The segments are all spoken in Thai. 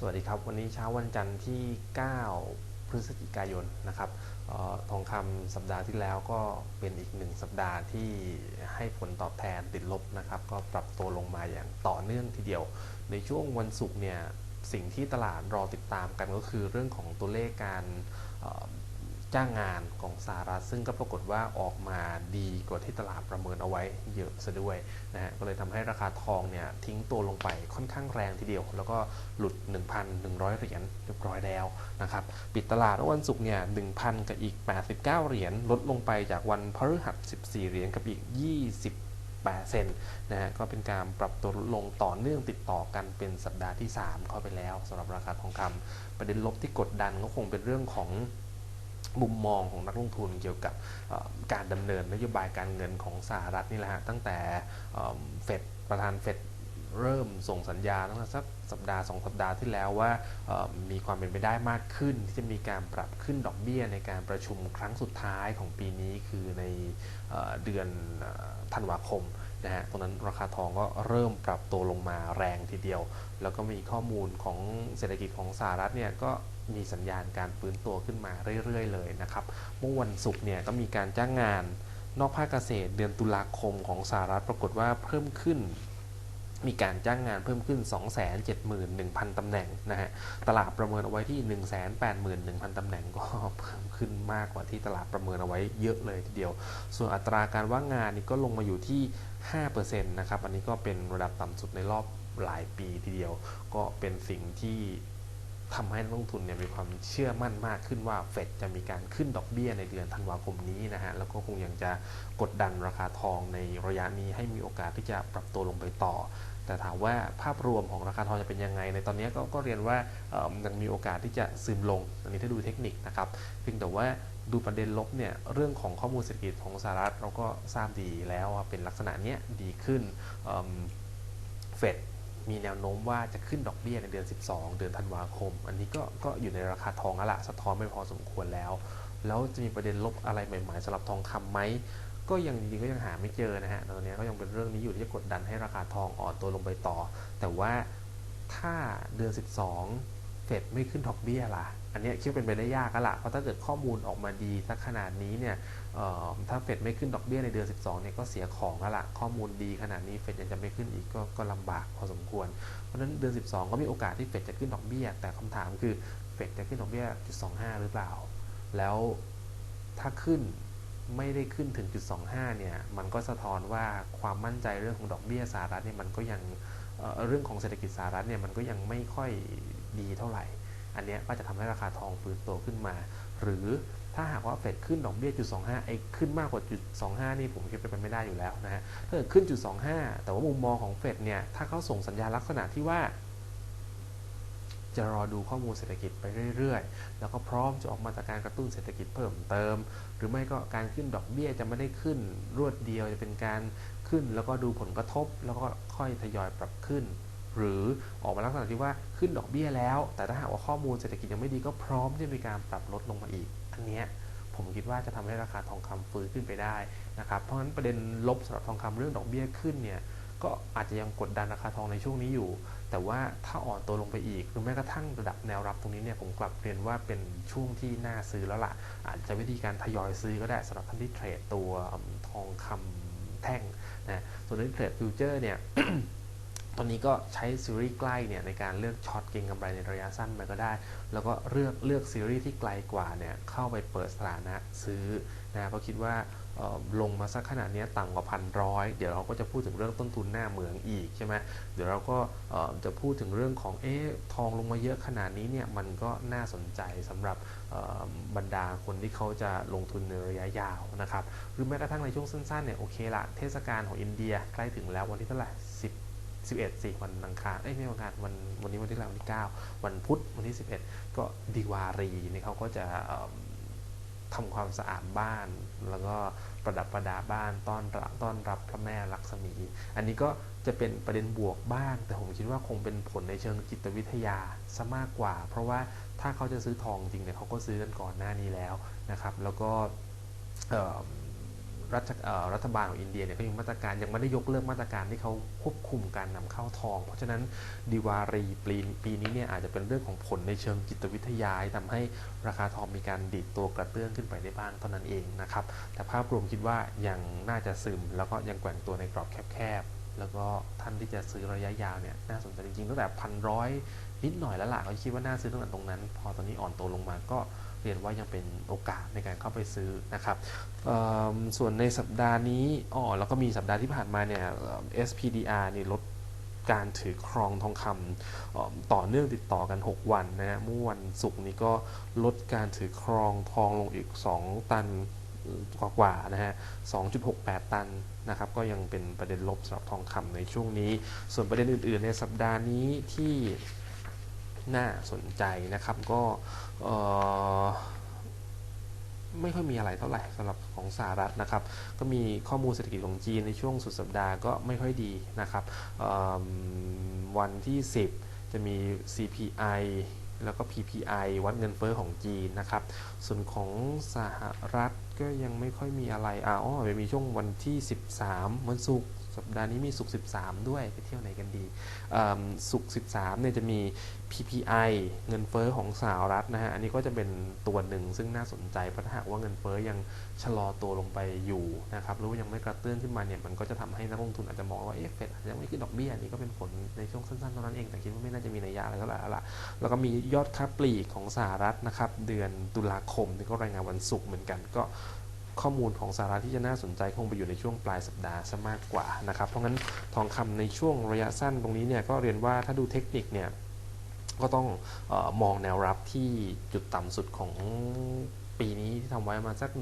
สวัสดีครับ วันนี้เช้าวันจันทร์ที่ 9 พฤศจิกายนนะครับออทองคำสัปดาห์ที่แล้วก็เป็นอีกหนึ่งสัปดาห์ที่ให้ผลตอบแทนติดลบนะครับ ก็ปรับตัวลงมาอย่างต่อเนื่องทีเดียว ในช่วงวันศุกร์เนี่ยสิ่งที่ตลาดรอติดตามกันก็คือเรื่องของตัวเลขการ จ้างงานของสหรัฐ ซึ่งก็ปรากฏว่าออกมาดีกว่าที่ตลาดประเมินเอาไว้เยอะซะด้วยนะฮะก็เลยทำให้ราคาทองเนี่ยทิ้งตัวลงไปค่อนข้างแรงทีเดียว แล้วก็หลุด 1,100 เหรียญเรียบร้อยแล้วนะครับปิดตลาดวันศุกร์เนี่ย1,000 กับอีก 89 เหรียญลดลงไปจากวันพฤหัส 14 เหรียญกับอีก 20 8เซนนะฮะก็เป็นการปรับตัวลดลงต่อเนื่องติดต่อกันเป็นสัปดาห์ที่ 3 เข้าไปแล้วสำหรับราคาทองคำประเด็นลบที่กดดันก็คงเป็นเรื่องของ มุมมองของนักลงทุนเกี่ยวกับการดำเนินนโยบายการเงินของสหรัฐนี่แหละฮะตั้งแต่เฟดประธานเฟดเริ่มส่งสัญญาตั้งแต่สักสัปดาห์สองสัปดาห์ที่แล้วว่ามีความเป็นไปได้มากขึ้น ที่จะมีการปรับขึ้นดอกเบี้ยในการประชุมครั้งสุดท้ายของปีนี้คือในเอเดือนอธันวาคมนะฮะตรงนั้นราคาทองก็เริ่มปรับตัวลงมาแรงทีเดียว แล้วก็มีข้อมูลของเศรษฐกิจของสหรัฐเนี่ยก็ มีสัญญาณการฟื้นตัวขึ้นมาเรื่อยๆ เลยนะครับ เมื่อวันศุกร์เนี่ยก็มีการจ้างงานนอกภาคเกษตรเดือนตุลาคมของสหรัฐปรากฏว่าเพิ่มขึ้นมีการจ้างงานเพิ่มขึ้น 271,000 ตำแหน่งนะฮะ ตลาดประเมินเอาไว้ที่ 181,000 ตำแหน่งก็เพิ่มขึ้นมากกว่าที่ตลาดประเมินเอาไว้เยอะเลยทีเดียว ส่วนอัตราการว่างงานนี่ก็ลงมาอยู่ที่ 5%นะครับ อันนี้ก็เป็นระดับต่ำสุดในรอบหลายปีทีเดียว ก็เป็นสิ่งที่ ทำให้นักลงทุนเนี่ยมีความเชื่อมั่นมากขึ้นว่าเฟดจะมีการขึ้นดอกเบี้ยในเดือนธันวาคมนี้นะฮะ แล้วก็คงยังจะกดดันราคาทองในระยะนี้ให้มีโอกาสที่จะปรับตัวลงไปต่อ แต่ถามว่าภาพรวมของราคาทองจะเป็นยังไง ในตอนนี้ก็กเรียนว่ายังมีโอกาสที่จะซึมลง อันนี้ถ้าดูเทคนิคนะครับเพียงแต่ว่าดูประเด็นลบเนี่ยเรื่องของข้อมูลเศรษฐกิจของสหรัฐเราก็ทราบดีแล้วว่าเป็นลักษณะเนี้ยดีขึ้นเฟด มีแนวโน้มว่าจะขึ้นดอกเบี้ยในเดือน 12 เดือนธันวาคม อันนี้ก็ก็อยู่ในราคาทองแล้วละสะท้อนไม่พอสมควรแล้ว แล้วจะมีประเด็นลบอะไรใหม่ๆสำหรับทองคำไหมก็ยังจริงก็ยังหาไม่เจอนะฮะตอนนี้ก็ยังเป็นเรื่องนี้อยู่ที่จะกดดันให้ราคาทองอ่อนตัวลงไปต่อ แต่ว่าถ้าเดือน 12 เฟดไม่ขึ้นดอกเบี้ยล่ะ อันนี้คิดเป็นไปได้ยากละเพราะถ้าเกิดข้อมูลออกมาดีสักขนาดนี้เนี่ยถ้าเฟดไม่ขึ้นดอกเบี้ยในเดือน 12 เนี่ยก็เสียของแล้วล่ะข้อมูลดีขนาดนี้เฟดยังจะไม่ขึ้นอีกก็ก็ลำบากพอสมควร เพราะฉะนั้นเดือน 12 ก็มีโอกาสที่เฟดจะขึ้นดอกเบี้ย แต่คำถามคือเฟดจะขึ้นดอกเบี้ยจุด25หรือเปล่า แล้วถ้าขึ้นไม่ได้ขึ้นถึงจุด25เนี่ย มันก็สะท้อนว่าความมั่นใจเรื่องของดอกเบี้ยสหรัฐเนี่ยมันก็ยังเเรื่องของเศรษฐกิจสหรัฐเนี่ยมันก็ยังไม่ค่อย ดีเท่าไหร่ อันนี้ก็จะทำให้ราคาทองฟื้นตัวขึ้นมา หรือถ้าหากว่าเฟดขึ้นดอกเบี้ยจุด25ไอ้ขึ้นมากกว่าจุด25นี่ผมคิดเป็นไปไม่ได้อยู่แล้วนะฮะถ้าเกิดขึ้นจุด25แต่ว่ามุมมองของเฟดเนี่ยถ้าเขาส่งสัญญาลักษณะที่ว่าจะรอดูข้อมูลเศรษฐกิจไปเรื่อยๆ แล้วก็พร้อมจะออกมาตรการกระตุ้นเศรษฐกิจเพิ่มเติม หรือไม่ก็การขึ้นดอกเบี้ยจะไม่ได้ขึ้นรวดเดียวจะเป็นการขึ้นแล้วก็ดูผลกระทบ แล้วก็ค่อยทยอยปรับขึ้น หรือออกมาลักษณะที่ว่าขึ้นดอกเบี้ยแล้ว แต่ถ้าหากว่าข้อมูลเศรษฐกิจยังไม่ดีก็พร้อมที่จะมีการปรับลดลงมาอีก อันเนี้ยผมคิดว่าจะทำให้ราคาทองคำฟื้นขึ้นไปได้นะครับ เพราะฉะนั้นประเด็นลบสำหรับทองคำเรื่องดอกเบี้ยขึ้นเนี่ยก็อาจจะยังกดดันราคาทองในช่วงนี้อยู่ แต่ว่าถ้าอ่อนตัวลงไปอีกหรือแม้กระทั่งระดับแนวรับตรงนี้เนี่ยผมกลับเรียนว่าเป็นช่วงที่น่าซื้อแล้วล่ะ อาจจะวิธีการทยอยซื้อก็ได้สำหรับท่านที่เทรดตัวทองคำแท่งนะส่วนที่เทรดฟิวเจอร์เนี่ย ตอนนี้ก็ใช้ซีรีส์ใกล้เนี่ยในการเลือกช็อตเก็งกำไรในระยะสั้นไปก็ได้ แล้วก็เลือกเลือกซีรีส์ที่ไกลกว่าเนี่ยเข้าไปเปิดสถานะซื้อนะเพราะคิดว่าลงมาสักขนาดนี้ต่ำกว่าพันร้อยเดี๋ยวเราก็จะพูดถึงเรื่องต้นทุนหน้าเหมืองอีกใช่ไหมเดี๋ยวเราก็จะพูดถึงเรื่องของเอ๊ะทองลงมาเยอะขนาดนี้เนี่ยมันก็น่าสนใจสำหรับบรรดาคนที่เขาจะลงทุนในระยะยาวนะครับหรือแม้กระทั่งในช่วงสั้นๆเนี่ยโอเคละเทศกาลของอินเดียใกล้ถึงแล้ววันที่เท่าไหร่ 11สิวันอังคารเอ้ยไม่วันอังคารวันวันนี้วันที่แล้ววันที่ 9 วันพุธวันที่ 11 ก็ดีวารีนี่เขาก็จะทำความสะอาดบ้าน แล้วก็ประดับประดาบ้านต้อนรับต้อนรับพระแม่ลักษมี อันนี้ก็จะเป็นประเด็นบวกบ้าง แต่ผมคิดว่าคงเป็นผลในเชิงจิตวิทยาซะมากกว่า เพราะว่าถ้าเขาจะซื้อทองจริงเนี่ยเขาก็ซื้อกันก่อนหน้านี้แล้วนะครับ แล้วก็ รัฐรัฐบาลของอินเดียเนี่ยก็ยังมาตรการยังไม่ได้ยกเลิกมาตรการที่เขาควบคุมการนำเข้าทอง เพราะฉะนั้นดีวารีปีปีนี้เนี่ยอาจจะเป็นเรื่องของผลในเชิงจิตวิทยาที่ทำให้ราคาทองมีการดีดตัวกระเตื้องขึ้นไปได้บ้างเท่านั้นเองนะครับ แต่ภาพรวมคิดว่ายังน่าจะซึม แล้วก็ยังแกว่งตัวในกรอบแคบๆแล้วก็ท่านที่จะซื้อระยะยาวเนี่ยน่าสนใจจริงๆตั้งแต่พันร้อยนิดหน่อยแล้วล่ะเขาคิดว่าน่าซื้อตั้งแต่ตรงนั้น พอตอนนี้อ่อนตัวลงมาก็ เรียนว่ายังเป็นโอกาสในการเข้าไปซื้อนะครับส่วนในสัปดาห์นี้อ๋อแล้วก็มีสัปดาห์ที่ผ่านมาเนี่ย SPDR นี่ลดการถือครองทองคำต่อเนื่องติดต่อกัน 6 วันนะฮะเมื่อวันศุกร์นี้ก็ลดการถือครองทองลงอีก 2 ตันกว่าๆนะฮะ 2.68 ตันนะครับ ก็ยังเป็นประเด็นลบสำหรับทองคำในช่วงนี้ ส่วนประเด็นอื่น ๆ ในสัปดาห์นี้ที่น่าสนใจนะครับ ก็ ไม่ค่อยมีอะไรเท่าไหร่สำหรับของสหรัฐนะครับ ก็มีข้อมูลเศรษฐกิจของจีนในช่วงสุดสัปดาห์ก็ไม่ค่อยดีนะครับวันที่ 10 จะมี CPI แล้วก็ PPI วัดเงินเฟ้อของจีนนะครับ ส่วนของสหรัฐก็ยังไม่ค่อยมีอะไรอ่าอ๋อมีช่วงวันที่ 13 วันศุกร์ สัปดาห์นี้มีศุก13 ด้วยไปเที่ยวไหนกันดีเอิ่มศุก13เนี่ยจะมี PPI เงินเฟ้อของสหรัฐนะฮะอันนี้ก็จะเป็นตัวหนึ่งซึ่งน่าสนใจเพราะถ้าหากว่าเงินเฟ้อยังชะลอตัวลงไปอยู่นะครับหรือว่ายังไม่กระเตื้องขึ้นมาเนี่ยมันก็จะทำให้นักลงทุนอาจจะมองว่าเอ๊ะเฟดอาจจะยังไม่ขึ้นดอกเบี้ยอันนี้ก็เป็นผลในช่วงสั้นๆเท่านั้นเองแต่คิดว่าไม่น่าจะมีนัยยะอะไรเท่าไหร่แล้วล่ะแล้วก็มียอดค้าปลีกของสหรัฐนะครับเดือนตุลาคมนี่ก็รายงานวันศุกร์เหมือนกันก็ ข้อมูลของสหรัฐที่จะน่าสนใจคงไปอยู่ในช่วงปลายสัปดาห์ซะมากกว่านะครับเพราะงั้นทองคำในช่วงระยะสั้นตรงนี้เนี่ยก็เรียนว่าถ้าดูเทคนิคเนี่ยก็ต้องออมองแนวรับที่จุดต่ำสุดของปีนี้ที่ทำไว้มาสัก 1075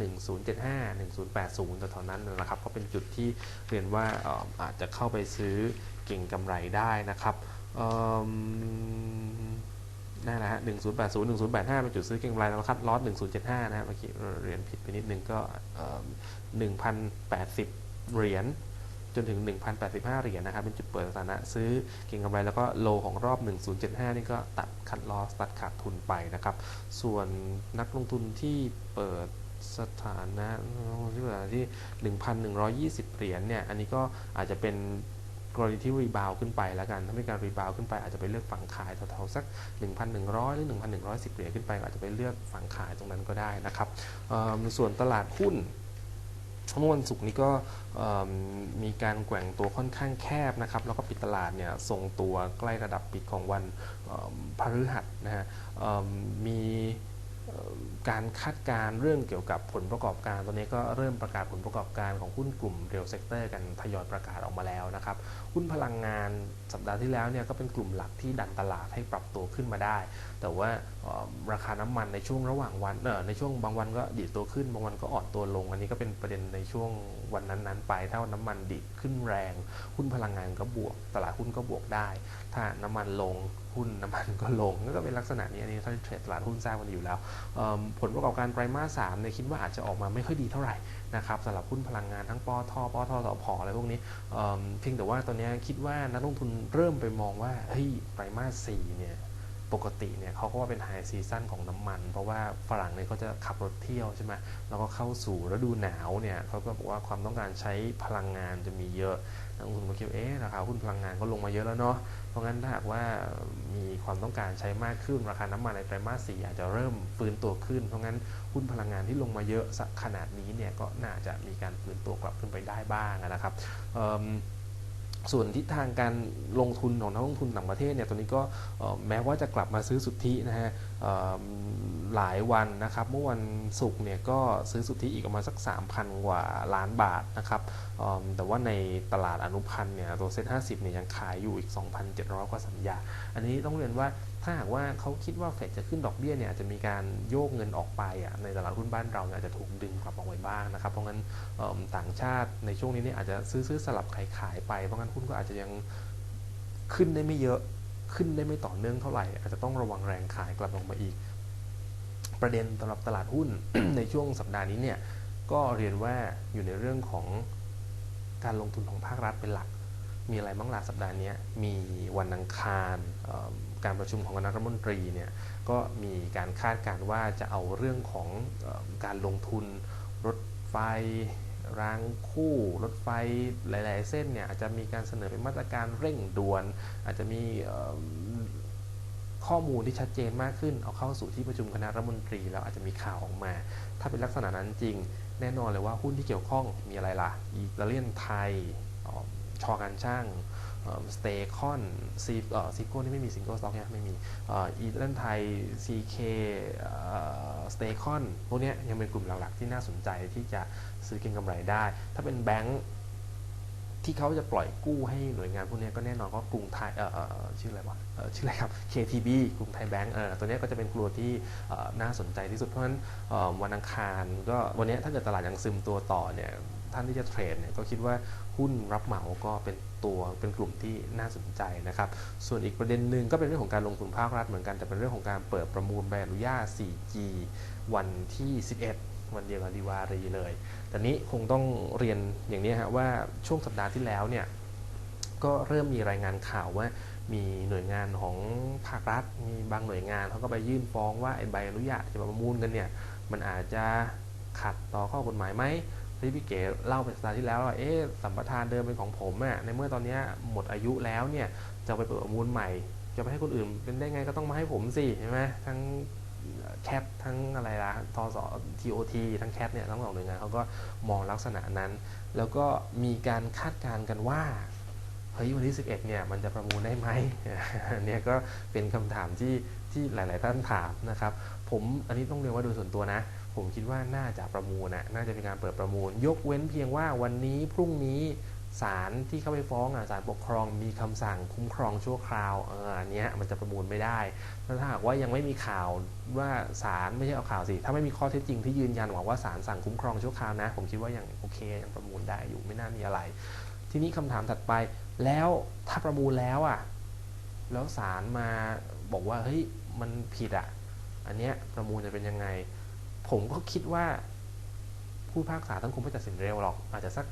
1080แต่เท่านั้นนะครับ ก็เป็นจุดที่เรียนว่าอาจจะเข้าไปซื้อเก่งกำไรได้นะครับ นั่นแหละฮะ1080 1085เป็นจุดซื้อเก่งกำไรแล้วคัดลอส1075นะฮะเมื่อกี้เหรียนผิดไปนิดนึงก็เอิ่ม1,080เหรียญจนถึง 1,085 เหรียญนะครับ เป็นจุดเปิดสถานะซื้อเก็งกำไรแล้วก็โลของรอบ 1075 นี่ก็ตัดคัดลอสตัดขาดทุนไปนะครับ ส่วนนักลงทุนที่เปิดสถานะที่เปิดสถานะที่ 1,120 เหรียญเนี่ย อันนี้ก็อาจจะเป็น กรณีที่รีบาวขึ้นไปแล้วกัน ถ้ามีการรีบาวขึ้นไปอาจจะไปเลือกฝั่งขายแถวๆสัก 1,100 หรือ 1,110 เหรียญขึ้นไปก็อาจจะไปเลือกฝั่งขายตรงนั้นก็ได้นะครับส่วนตลาดหุ้นเมื่อวันศุกร์นี้ก็มีการแกว่งตัวค่อนข้างแคบนะครับ แล้วก็ปิดตลาดเนี่ยทรงตัวใกล้ระดับปิดของวันพฤหัสนะฮะมี การคาดการ์เรื่องเกี่ยวกับผลประกอบการ ตอนนี้ก็เริ่มประกาศผลประกอบการของหุ้นกลุ่มเรียลเซกเตอร์กันทยอยประกาศออกมาแล้วนะครับ หุ้นพลังงาน สัปดาห์ที่แล้วเนี่ยก็เป็นกลุ่มหลักที่ดันตลาดให้ปรับตัวขึ้นมาได้ แต่ว่าราคาน้ำมันในช่วงระหว่างวันเออในช่วงบางวันก็ดีดตัวขึ้น บางวันก็อ่อนตัวลง อันนี้ก็เป็นประเด็นในช่วงวันนั้นๆ ไป ถ้าน้ำมันดีดขึ้นแรง หุ้นพลังงานก็บวก ตลาดหุ้นก็บวกได้ ถ้าน้ำมันลงหุ้นน้ำมันก็ลงก็เป็นลักษณะนี้อันนี้ถ้าเทรดตลาดหุ้นทราบกันอยู่แล้ว ผลประกอบการไตรมาสสามเนี่ยคิดว่าอาจจะออกมาไม่ค่อยดีเท่าไหร่ นะครับสำหรับหุ้นพลังงานทั้งปอทปอทสพอะไรพวกนี้เเพียงแต่ว่าตอนนี้คิดว่านักลงทุนเริ่มไปมองว่าเฮ้ยไตรมาสสี่เนี่ย ปกติเนี่ยเขาก็ว่าเป็นไฮซีซั่นของน้ำมัน เพราะว่าฝรั่งเนี่ยเขาจะขับรถเที่ยวใช่ไหมแล้วก็เข้าสู่ฤดูหนาวเนี่ยเขาก็บอกว่าความต้องการใช้พลังงานจะมีเยอะนักลงทุนก็คิดว่าเอ๊ะราคาหุ้นพลังงานก็ลงมาเยอะแล้วเนาะเพราะงั้นถ้าหากว่ามีความต้องการใช้มากขึ้นราคาน้ำมันในไตรมาสสี่อาจจะเริ่มฟื้นตัวขึ้น เพราะงั้นหุ้นพลังงานที่ลงมาเยอะขนาดนี้เนี่ยก็น่าจะมีการฟื้นตัวกลับขึ้นไปได้บ้างนะครับเอิ่ม ส่วนทิศทางการลงทุนของนักลงทุนต่างประเทศเนี่ยตอนนี้ก็แม้ว่าจะกลับมาซื้อสุทธินะฮะหลายวันนะครับเมื่อวันศุกร์เนี่ยก็ซื้อสุทธิอีกประมาณสัก 3,000 กว่าล้านบาทนะครับแต่ว่าในตลาดอนุพันธ์เนี่ยตัวเซ็ต50เนี่ยยังขายอยู่อีก 2,700 กว่าสัญญา อันนี้ต้องเรียนว่า ถ้าหากว่าเขาคิดว่าเฟดจะขึ้นดอกเบี้ยเนี่ยอาจจะมีการโยกเงินออกไปอะในตลาดหุ้นบ้านเราเนี่ยอาจจะถูกดึงกลับออกไปบ้างนะครับ เพราะงั้นต่างชาติในช่วงนี้เนี่ยอาจจะซื้อซื้อสลับขายขายไป เพราะงั้นหุ้นก็อาจจะยังขึ้นได้ไม่เยอะขึ้นได้ไม่ต่อเนื่องเท่าไหร่ อาจจะต้องระวังแรงขายกลับลงมาอีก ประเด็นสำหรับตลาดหุ้นในช่วงสัปดาห์นี้เนี่ยก็เรียนว่าอยู่ในเรื่องของการลงทุนของภาครัฐเป็นหลัก มีอะไรบ้างล่ะสัปดาห์นี้มีวันอังคาร การประชุมของคณะรัฐมนตรีเนี่ยก็มีการคาดการณ์ว่าจะเอาเรื่องของอการลงทุนรถไฟรางคู่รถไฟหลาย ๆ เส้นเนี่ยอาจจะมีการเสนอเป็นมาตรการเร่งด่วน อาจจะมีข้อมูลที่ชัดเจนมากขึ้น เอาเข้าสู่ที่ประชุมคณะรัฐมนตรี แล้วอาจจะมีข่าวออกมา ถ้าเป็นลักษณะนั้นจริง แน่นอนเลยว่าหุ้นที่เกี่ยวข้องมีอะไรล่ะอิตาเลียนไทยชอการช่าง สเตคอนซีซีโก้นี่ไม่มีซิงเกิลสต็อกเนี่ยไม่มีอีเลียนไทยซีเคสเตคอนพวกนี้ยังเป็นกลุ่มหลักๆ ที่น่าสนใจที่จะซื้อเก็งกำไรได้ ถ้าเป็นแบงก์ที่เขาจะปล่อยกู้ให้หน่วยงานพวกนี้ก็แน่นอนก็กรุงไทยเอ่อชื่ออะไรวะเอ่อชื่ออะไรครับ KTB กรุงไทยแบงก์เออตัวนี้ก็จะเป็นกลัวที่เอ่อน่าสนใจที่สุดเพราะฉะนั้นเอ่อวันอังคารก็วันนี้ถ้าเกิดตลาดยังซึมตัวต่อเนี่ย ท่านที่จะเทรดเนี่ยก็คิดว่าหุ้นรับเหมาก็เป็นตัวเป็นกลุ่มที่น่าสนใจนะครับ ส่วนอีกประเด็นหนึ่งก็เป็นเรื่องของการลงทุนภาครัฐเหมือนกันแต่เป็นเรื่องของการเปิดประมูลใบอนุญาต 4G วันที่ 11 วันเดียวกับดีวารีเลยแต่นี้คงต้องเรียนอย่างนี้ฮะว่าช่วงสัปดาห์ที่แล้วเนี่ยก็เริ่มมีรายงานข่าวว่ามีหน่วยงานของภาครัฐ มีบางหน่วยงานเขาก็ไปยื่นฟ้องว่าไอ้ใบอนุญาตที่จะประมูลกันเนี่ยมันอาจจะขัดต่อข้อกฎหมายไหม ที่พี่เก๋เล่าไปสัปดาห์ที่แล้วว่าเอ๊ะสัมปทานเดิมเป็นของผมอะในเมื่อตอนนี้หมดอายุแล้วเนี่ยจะไปเปิดประมูลใหม่ จะไปให้คนอื่นเป็นได้ไงก็ต้องมาให้ผมสิใช่ไหมทั้งแคททั้งอะไรล่ะทอสทีโอทีทั้งแคทเนี่ยทั้งสองหน่วยงานเขาก็มองลักษณะนั้น แล้วก็มีการคาดการณ์กันว่าเฮ้ยวันที่ 11 เนี่ยมันจะประมูลได้ไหมเนี้ยก็เป็นคำถามที่ที่หลาย ๆ ท่านถามนะครับ ผมอันนี้ต้องเรียกว่าโดยส่วนตัวนะ ผมคิดว่าน่าจะประมูลนะน่าจะมีการเปิดประมูล ยกเว้นเพียงว่าวันนี้พรุ่งนี้ศาลที่เข้าไปฟ้องอะศาลปกครองมีคำสั่งคุ้มครองชั่วคราวเอออันเนี้ยมันจะประมูลไม่ได้ถ้าหากว่ายังไม่มีข่าวว่าศาลไม่ใช่เอาข่าวสิถ้าไม่มีข้อเท็จจริงที่ยืนยันว่าว่าศาลสั่งคุ้มครองชั่วคราวนะ ผมคิดว่ายังโอเคยังประมูลได้อยู่ไม่น่ามีอะไร ทีนี้คำถามถัดไป แล้วถ้าประมูลแล้วอะแล้วศาลมาบอกว่าเฮ้ยมันผิดอะอันเนี้ยประมูลจะเป็นยังไง ผมก็คิดว่า ผู้พากษาท่านคงไม่ตัดสินเร็วหรอก อาจจะสัก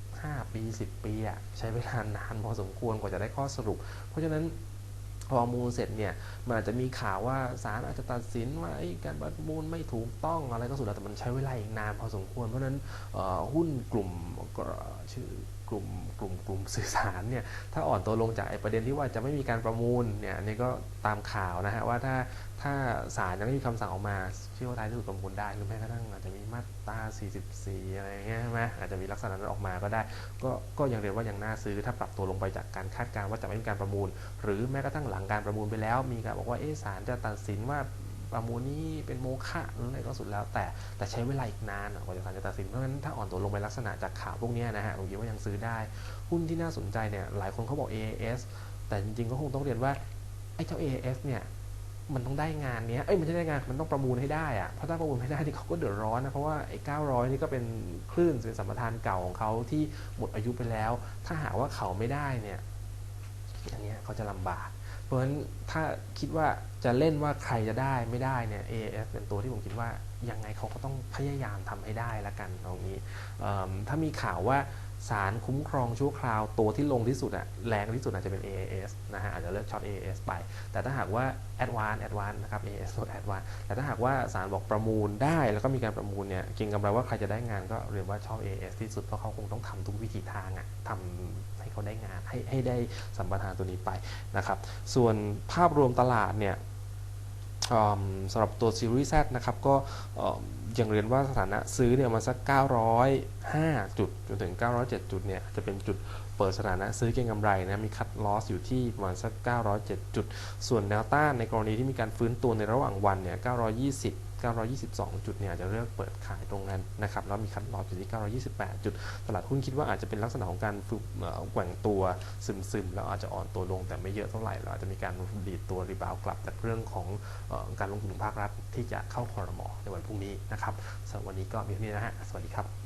5 ปี 10 ปีอะใช้เวลานานพอสมควรกว่าจะได้ข้อสรุป เพราะฉะนั้นพอมูลเสร็จเนี่ยมันอาจจะมีข่าวว่าศาลอาจจะตัดสินว่าการประมูลไม่ถูกต้องอะไรก็สุดแล้วแต่มันใช้เวลาอีกนานพอสมควรเพราะฉะนั้นหุ้นกลุ่มก็ชื่อ กลุ่มกลุ่มกลุ่มสื่อสารเนี่ยถ้าอ่อนตัวลงจากไอ้ประเด็นที่ว่าจะไม่มีการประมูลเนี่ยนี่ก็ตามข่าวนะฮะว่าถ้าถ้าศาลยังไม่มีคำสั่งออกมาเชื่อว่าท้ายที่สุดประมูลได้หรือแม้กระทั่งอาจจะมีมาตรา 44 อะไรอย่างเงี้ยใช่ไหมอาจจะมีลักษณะนั้นออกมาก็ได้ ก็ก็ยังเรียนว่ายังน่าซื้อถ้าปรับตัวลงไปจากการคาดการณ์ว่าจะไม่มีการประมูล หรือแม้กระทั่งหลังการประมูลไปแล้ว มีการบอกว่าเออศาลจะตัดสินว่า ประมูลนี้เป็นโมฆะอะไรก็สุดแล้วแต่แต่ใช้เวลาอีกนานกว่าจะศาลจะตัดสินเพราะฉะนั้นถ้าอ่อนตัวลงไปลักษณะจากข่าวพวกนี้นะฮะผมคิดว่ายังซื้อได้ หุ้นที่น่าสนใจเนี่ยหลายคนเขาบอก AAS แต่จริงๆก็คงต้องเรียนว่าไอ้เจ้า AAS เนี่ยมันต้องได้งานเนี้ย เอ้ยมันไม่ใช่ได้งาน มันต้องประมูลให้ได้อะเพราะถ้าประมูลไม่ได้นี่เขาก็เดือดร้อนนะ เพราะว่าไอ้900นี่ก็เป็นคลื่นเป็นสัมปทานเก่าของเขาที่หมดอายุไปแล้ว ถ้าหากว่าเขาไม่ได้เนี่ย อันเนี้ยเขาจะลำบาก เพราะฉะนั้นถ้าคิดว่า จะเล่นว่าใครจะได้ไม่ได้เนี่ย AAS เป็นตัวที่ผมคิดว่ายังไงเขาก็ต้องพยายามทำให้ได้ละกันตรงนี้ถ้ามีข่าวว่าสารคุ้มครองชั่วคราวตัวที่ลงที่สุดอะแรงที่สุดอาจจะเป็น AAS นะฮะอาจจะเลือกช็อต AAS ไป แต่ถ้าหากว่า Advance Advance นะครับ AAS ลด Advance แต่ถ้าหากว่าสารบอกประมูลได้ แล้วก็มีการประมูลเนี่ยเก่งกำไรว่าใครจะได้งานก็เรียนว่าชอบ AAS ที่สุด เพราะเขาคงต้องทำทุกวิธีทางอะทำให้เขาได้งานให้ให้ได้สัมปทานตัวนี้ไปนะครับส่วนภาพรวมตลาดเนี่ย สำหรับตัวซีรีส์ Z นะครับก็เอ่อยังเรียนว่าสถานะซื้อเนี่ยมาสัก 905 จุดจนถึง 907 จุดเนี่ยจะเป็นจุดเปิดสถานะซื้อเก็งกำไรนะมีคัดลอสอยู่ที่ประมาณสัก 907 จุด ส่วนแนวต้านในกรณีที่มีการฟื้นตัวในระหว่างวันเนี่ย 920 922 จุดเนี่ยอาจจะเลือกเปิดขายตรงนั้นนะครับแล้วมีคัดลอสอยู่ที่ 928 จุด ตลาดหุ้นคิดว่าอาจจะเป็นลักษณะของการฝึกแกว่งตัวซึมๆ แล้วอาจจะอ่อนตัวลงแต่ไม่เยอะเท่าไหร่เราอาจจะมีการดีดตัวรีบาวกลับจากเรื่องของการลงทุนของภาครัฐที่จะเข้าคอรมอในวันพรุ่งนี้นะครับสำหรับวันนี้ก็มีเท่านี้นะฮะสวัสดีครับ